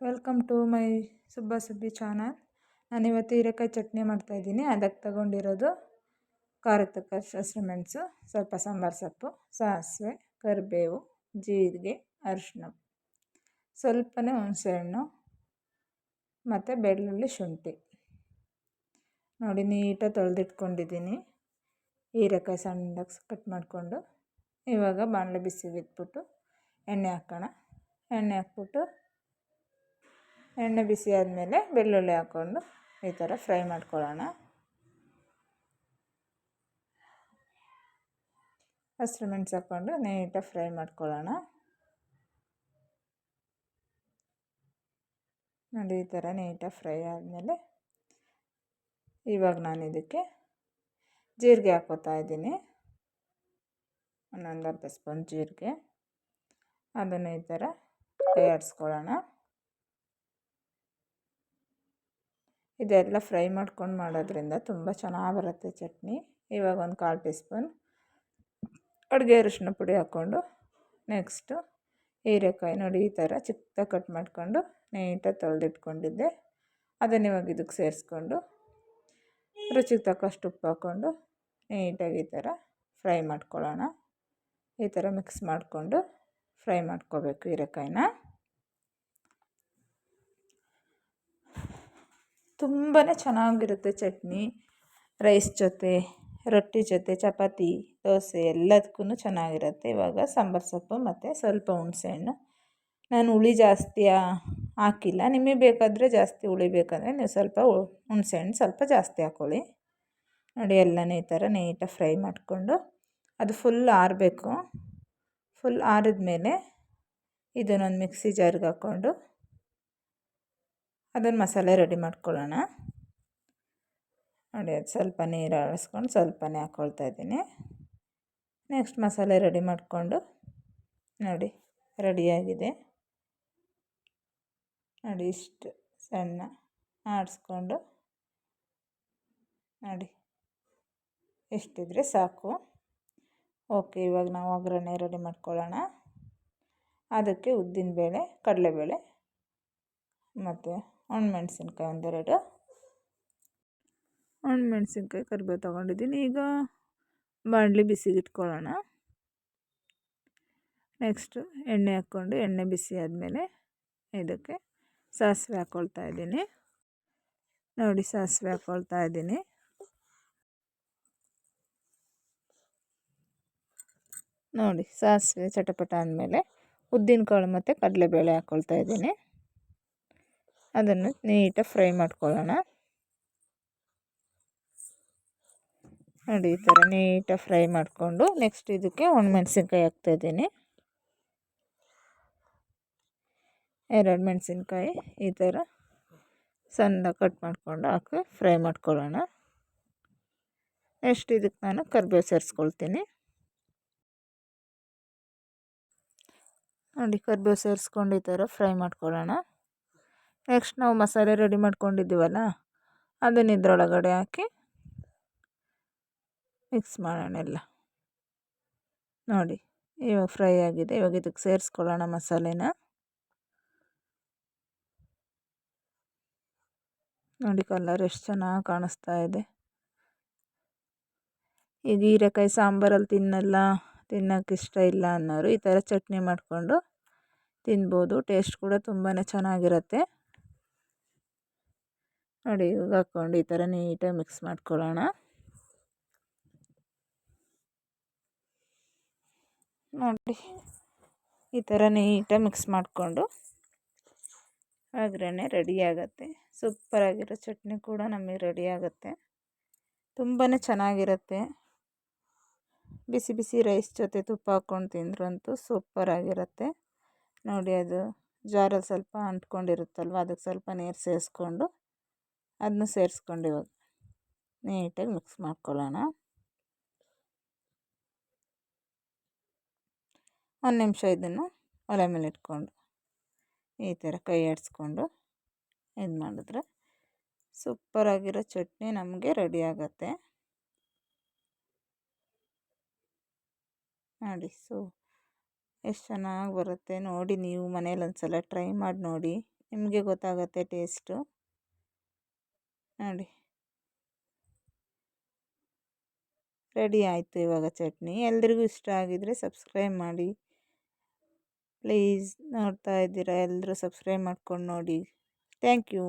Welcome to my Subba Subbi channel ನಾನಿವತ್ತು ಹೀರೆಕಾಯಿ ಚಟ್ನಿ ಮಾಡ್ತಾಯಿದ್ದೀನಿ ಅದಕ್ಕೆ ತಗೊಂಡಿರೋದು ಖಾರದ ತಕ್ಕ ಹಸಿಮೆಣಸು ಸ್ವಲ್ಪ ಸಾಂಬಾರು ಸೊಪ್ಪು, ಸಾಸಿವೆ, ಕರಿಬೇವು, ಜೀರಿಗೆ ಅರಿಶಿನ ಸ್ವಲ್ಪನೇ ಹುಣಸೆಹಣ್ಣು ಮತ್ತು ಬೆಳ್ಳುಳ್ಳಿ ಶುಂಠಿ. ನೋಡಿ, ನೀಟಾಗಿ ತೊಳೆದಿಟ್ಕೊಂಡಿದ್ದೀನಿ. ಹೀರೆಕಾಯಿ ಸಣ್ಣದಾಗಿ ಕಟ್ ಮಾಡಿಕೊಂಡು ಇವಾಗ ಬಾಣಲೆ ಬಿಸಿಗೆ ಇಟ್ಬಿಟ್ಟು ಎಣ್ಣೆ ಹಾಕೋಣ. ಎಣ್ಣೆ ಹಾಕ್ಬಿಟ್ಟು ಎಣ್ಣೆ ಬಿಸಿ ಆದಮೇಲೆ ಬೆಳ್ಳುಳ್ಳಿ ಹಾಕ್ಕೊಂಡು ಈ ಥರ ಫ್ರೈ ಮಾಡ್ಕೊಳ್ಳೋಣ. ಹಸಿರು ಮೆಣಸು ಹಾಕ್ಕೊಂಡು ನೀಟಾಗಿ ಫ್ರೈ ಮಾಡ್ಕೊಳ್ಳೋಣ. ನೋಡಿ, ಈ ಥರ ನೀಟಾಗಿ ಫ್ರೈ ಆದಮೇಲೆ ಇವಾಗ ನಾನು ಇದಕ್ಕೆ ಜೀರಿಗೆ ಹಾಕೋತಾ ಇದ್ದೀನಿ. ಒಂದೊಂದು ಅರ್ಧ ಸ್ಪೂನ್ ಜೀರಿಗೆ. ಅದನ್ನು ಈ ಥರ ಆಡಿಸ್ಕೊಳ್ಳೋಣ ಇದೆಲ್ಲ ಫ್ರೈ ಮಾಡ್ಕೊಂಡು ಮಾಡೋದ್ರಿಂದ ತುಂಬ ಚೆನ್ನಾಗಿ ಬರುತ್ತೆ ಚಟ್ನಿ. ಇವಾಗ ಒಂದು ಕಾಲು ಟೀ ಸ್ಪೂನ್ ಅಡುಗೆ ಅರಿಶಿನ ಪುಡಿ ಹಾಕ್ಕೊಂಡು ನೆಕ್ಸ್ಟು ಹೀರೆಕಾಯಿ ನೋಡಿ ಈ ಥರ ಚಿಕ್ಕದಾಗಿ ಕಟ್ ಮಾಡಿಕೊಂಡು ನೀಟಾಗಿ ತೊಳೆದಿಟ್ಕೊಂಡಿದ್ದೆ. ಅದನ್ನು ಇವಾಗ ಇದಕ್ಕೆ ಸೇರಿಸ್ಕೊಂಡು ರುಚಿಗೆ ತಕ್ಕಷ್ಟು ಉಪ್ಪು ಹಾಕ್ಕೊಂಡು ನೀಟಾಗಿ ಈ ಥರ ಫ್ರೈ ಮಾಡ್ಕೊಳ್ಳೋಣ. ಈ ಥರ ಮಿಕ್ಸ್ ಮಾಡಿಕೊಂಡು ಫ್ರೈ ಮಾಡ್ಕೋಬೇಕು ಹೀರೆಕಾಯಿನ. ತುಂಬಾ ಚೆನ್ನಾಗಿರುತ್ತೆ ಚಟ್ನಿ. ರೈಸ್ ಜೊತೆ, ರೊಟ್ಟಿ ಜೊತೆ, ಚಪಾತಿ, ದೋಸೆ ಎಲ್ಲದಕ್ಕೂ ಚೆನ್ನಾಗಿರುತ್ತೆ. ಇವಾಗ ಸಾಂಬಾರು ಸೊಪ್ಪು ಮತ್ತು ಸ್ವಲ್ಪ ಹುಣಸೆಹಣ್ಣು ನಾನು ಹುಳಿ ಜಾಸ್ತಿ ಹಾಕಿಲ್ಲ. ನಿಮಗೆ ಬೇಕಾದರೆ ಜಾಸ್ತಿ ಹುಳಿ ಬೇಕಂದರೆ ನೀವು ಸ್ವಲ್ಪ ಹುಣಸೆಹಣ್ಣು ಸ್ವಲ್ಪ ಜಾಸ್ತಿ ಹಾಕ್ಕೊಳ್ಳಿ ನೋಡಿ ಎಲ್ಲನೇ ಈ ಥರ ನೀಟಾಗಿ ಫ್ರೈ ಮಾಡಿಕೊಂಡು ಅದು ಫುಲ್ ಆರಬೇಕು. ಫುಲ್ ಆರಿದ ಮೇಲೆ ಇದನ್ನೊಂದು ಮಿಕ್ಸಿ ಜಾರ್ಗೆ ಹಾಕ್ಕೊಂಡು ಅದನ್ನು ಮಸಾಲೆ ರೆಡಿ ಮಾಡ್ಕೊಳ್ಳೋಣ. ನೋಡಿ, ಅದು ಸ್ವಲ್ಪ ನೀರು ಆಡಿಸ್ಕೊಂಡು ಸ್ವಲ್ಪನೇ ಹಾಕ್ಕೊಳ್ತಾ ಇದ್ದೀನಿ. ನೆಕ್ಸ್ಟ್ ಮಸಾಲೆ ರೆಡಿ ಮಾಡಿಕೊಂಡು, ನೋಡಿ ರೆಡಿಯಾಗಿದೆ ನೋಡಿ, ಇಷ್ಟು ಸಣ್ಣ ಆಡಿಸ್ಕೊಂಡು, ನೋಡಿ, ಎಷ್ಟಿದ್ರೆ ಸಾಕು. ಓಕೆ, ಇವಾಗ ನಾವು ಒಗ್ಗರಣೆ ರೆಡಿ ಮಾಡ್ಕೊಳ್ಳೋಣ. ಅದಕ್ಕೆ ಉದ್ದಿನಬೇಳೆ ಕಡಲೆಬೇಳೆ ಮತ್ತು ಒಣಮೆಣ್ಸಿನ್ಕಾಯಿ ಒಂದೆರಡು ಒಣಮೆಣ್ಸಿನ್ಕಾಯಿ ಕರಿಬೇವು ತೊಗೊಂಡಿದ್ದೀನಿ. ಈಗ ಬಾಣಲಿ ಬಿಸಿಗೆ ಇಟ್ಕೊಳ್ಳೋಣ. ನೆಕ್ಸ್ಟು ಎಣ್ಣೆ ಹಾಕ್ಕೊಂಡು ಎಣ್ಣೆ ಬಿಸಿ ಆದಮೇಲೆ ಇದಕ್ಕೆ ಸಾಸಿವೆ ಹಾಕ್ಕೊಳ್ತಾ ಇದ್ದೀನಿ. ನೋಡಿ ಸಾಸಿವೆ ಹಾಕ್ಕೊಳ್ತಾ ಇದ್ದೀನಿ. ನೋಡಿ ಸಾಸಿವೆ ಚಟಪಟ ಅಂದಮೇಲೆ ಉದ್ದಿನಕಾಳು ಮತ್ತು ಕಡಲೆಬೇಳೆ ಹಾಕ್ಕೊಳ್ತಾ ಇದ್ದೀನಿ. ಅದನ್ನು ನೀಟಾಗಿ ಫ್ರೈ ಮಾಡ್ಕೊಳ್ಳೋಣ. ನೋಡಿ, ಈ ಥರ ನೀಟಾಗಿ ಫ್ರೈ ಮಾಡಿಕೊಂಡು ನೆಕ್ಸ್ಟ್ ಇದಕ್ಕೆ ಒಣಮೆಣ್ಸಿನ್ಕಾಯಿ ಹಾಕ್ತಾಯಿದ್ದೀನಿ ಎರಡು ಮೆಣಸಿನ್ಕಾಯಿ ಈ ಥರ ಸಣ್ಣ ಕಟ್ ಮಾಡಿಕೊಂಡು ಹಾಕಿ ಫ್ರೈ ಮಾಡ್ಕೊಳ್ಳೋಣ. ನೆಕ್ಸ್ಟ್ ಇದಕ್ಕೆ ನಾನು ಕರಿಬೇವು ಸೇರಿಸ್ಕೊಳ್ತೀನಿ. ನೋಡಿ, ಕರಿಬೇವು ಸೇರಿಸ್ಕೊಂಡು ಈ ಥರ ಫ್ರೈ ಮಾಡ್ಕೊಳ್ಳೋಣ. ನೆಕ್ಸ್ಟ್ ನಾವು ಮಸಾಲೆ ರೆಡಿ ಮಾಡ್ಕೊಂಡಿದ್ದೀವಲ್ಲ, ಅದನ್ನು ಇದರೊಳಗಡೆ ಹಾಕಿ ಮಿಕ್ಸ್ ಮಾಡೋಣ ಎಲ್ಲ. ನೋಡಿ, ಇವಾಗ ಫ್ರೈ ಆಗಿದೆ. ಇವಾಗ ಇದಕ್ಕೆ ಸೇರಿಸ್ಕೊಳ್ಳೋಣ ಮಸಾಲೆನ. ನೋಡಿ ಕಲರ್ ಎಷ್ಟು ಚೆನ್ನಾಗಿ ಕಾಣಿಸ್ತಾ ಇದೆ. ಈಗ ಹೀರೆಕಾಯಿ ಸಾಂಬಾರಲ್ಲಿ ತಿನ್ನಲ್ಲ, ತಿನ್ನೋಕೆ ಇಷ್ಟ ಇಲ್ಲ ಅನ್ನೋರು ಈ ಥರ ಚಟ್ನಿ ಮಾಡಿಕೊಂಡು ತಿನ್ಬೋದು. ಟೇಸ್ಟ್ ಕೂಡ ತುಂಬಾ ಚೆನ್ನಾಗಿರುತ್ತೆ. ನೋಡಿ, ಇವಾಗ ಹಾಕ್ಕೊಂಡು ಈ ಥರ ನೀಟಾಗಿ ಮಿಕ್ಸ್ ಮಾಡ್ಕೊಳ್ಳೋಣ. ನೋಡಿ, ಈ ಥರ ನೀಟಾಗಿ ಮಿಕ್ಸ್ ಮಾಡಿಕೊಂಡು ಒಗ್ಗರಣೆ ರೆಡಿ ಆಗುತ್ತೆ. ಸೂಪರಾಗಿರೋ ಚಟ್ನಿ ಕೂಡ ನಮಗೆ ರೆಡಿ ಆಗುತ್ತೆ. ತುಂಬಾ ಚೆನ್ನಾಗಿರುತ್ತೆ. ಬಿಸಿ ಬಿಸಿ ರೈಸ್ ಜೊತೆ ತುಪ್ಪ ಹಾಕ್ಕೊಂಡು ತಿಂದ್ರಂತೂ ಸೂಪರಾಗಿರುತ್ತೆ. ನೋಡಿ, ಅದು ಜಾರಲ್ಲಿ ಸ್ವಲ್ಪ ಅಂಟ್ಕೊಂಡಿರುತ್ತಲ್ವ, ಅದಕ್ಕೆ ಸ್ವಲ್ಪ ನೀರು ಸೇರಿಸ್ಕೊಂಡು ಅದನ್ನು ಸೇರಿಸ್ಕೊಂಡು ಇವಾಗ ನೀಟಾಗಿ ಮಿಕ್ಸ್ ಮಾಡ್ಕೊಳ್ಳೋಣ. ಒಂದು ನಿಮಿಷ ಇದನ್ನು ಒಲೆ ಮೇಲೆ ಇಟ್ಕೊಂಡು ಈ ಥರ ಕೈ ಆಡಿಸ್ಕೊಂಡು ಇದು ಮಾಡಿದ್ರೆ ಸೂಪರಾಗಿರೋ ಚಟ್ನಿ ನಮಗೆ ರೆಡಿ ಆಗುತ್ತೆ. ನೋಡಿ ಸೊ ಎಷ್ಟು ಚೆನ್ನಾಗಿ ಬರುತ್ತೆ ನೋಡಿ ನೀವು ಮನೇಲಿ ಒಂದು ಸಲ ಟ್ರೈ ಮಾಡಿ ನೋಡಿ. ನಿಮಗೆ ಗೊತ್ತಾಗುತ್ತೆ ಟೇಸ್ಟು ನೋಡಿ. ರೆಡಿ ಆಯಿತು ಇವಾಗ ಚಟ್ನಿ. ಎಲ್ರಿಗೂ ಇಷ್ಟ ಆಗಿದರೆ ಸಬ್ಸ್ಕ್ರೈಬ್ ಮಾಡಿ. ಪ್ಲೀಸ್ ನೋಡ್ತಾ ಇದ್ದೀರಾ ಎಲ್ಲರೂ ಸಬ್ಸ್ಕ್ರೈಬ್ ಮಾಡ್ಕೊಂಡು ನೋಡಿ. Thank you